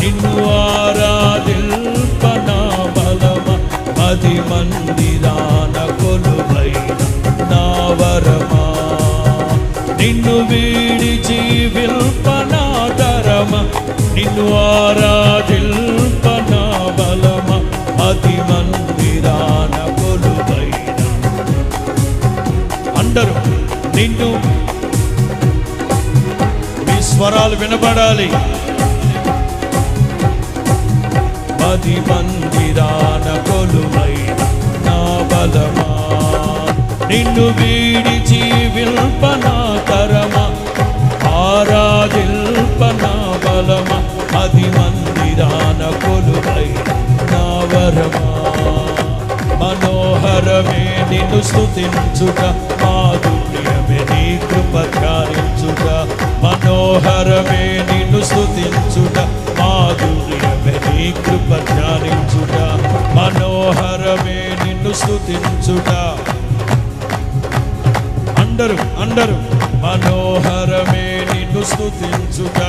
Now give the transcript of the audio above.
నిన్ను ఆరాధిల్పన బలమ పది మందిరాన కొలువైన నా వరమా? నిన్ను వీడి జీవిల్పన ధరమ నిన్ను ఆరాధిల్పన బలమ పది మందిరాన కొలువైన అందరూ నిన్ను స్వరాలు వినపడాలి నా బలమా. నిన్ను వీడి జీవిల్పనా తరమా. ఆరాధిల్పనా బలమా. పది మందిరాన కొలువైన నా వరమా. మనోహరమే నిన్ను స్థుతించుట మాధుర్యమే నీ కృప ధ్యానించుట. మనోహరమే నిన్ను స్థుతించుట నీ కృప ధ్యానించుట మనోహరమే నిన్ను స్థుతించుట అందరు అందరు మనోహరమే నిన్ను స్థుతించుట